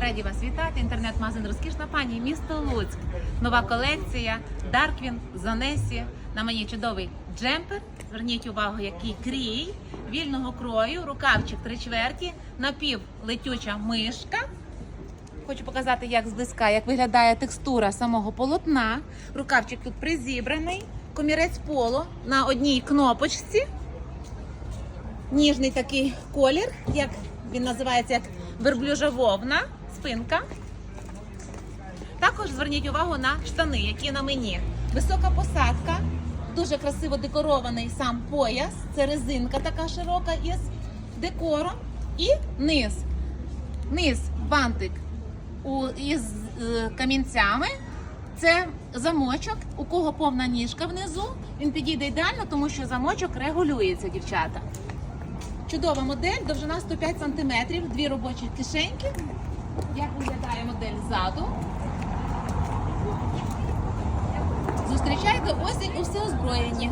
Раді вас вітати. Інтернет-магазин Розкішна пані, місто Луцьк. Нова колекція Дарквін Занесі. На мені чудовий джемпер. Зверніть увагу, який крій вільного крою, рукавчик три чверті, напів летюча мишка. Хочу показати, як зблизька, як виглядає текстура самого полотна. Рукавчик тут призібраний, комірець поло на одній кнопочці. Ніжний такий колір, як він називається як верблюжа вовна, спинка. Також зверніть увагу на штани, які на мені. Висока посадка, дуже красиво декорований сам пояс. Це резинка така широка із декором. І низ. Низ бантик із е, камінцями. Це замочок, у кого повна ніжка внизу. Він підійде ідеально, тому що замочок регулюється, дівчата. Чудова модель, довжина 105 см, дві робочі кишеньки. Як виглядає модель ззаду? Зустрічайте осінь у всеозброєнні.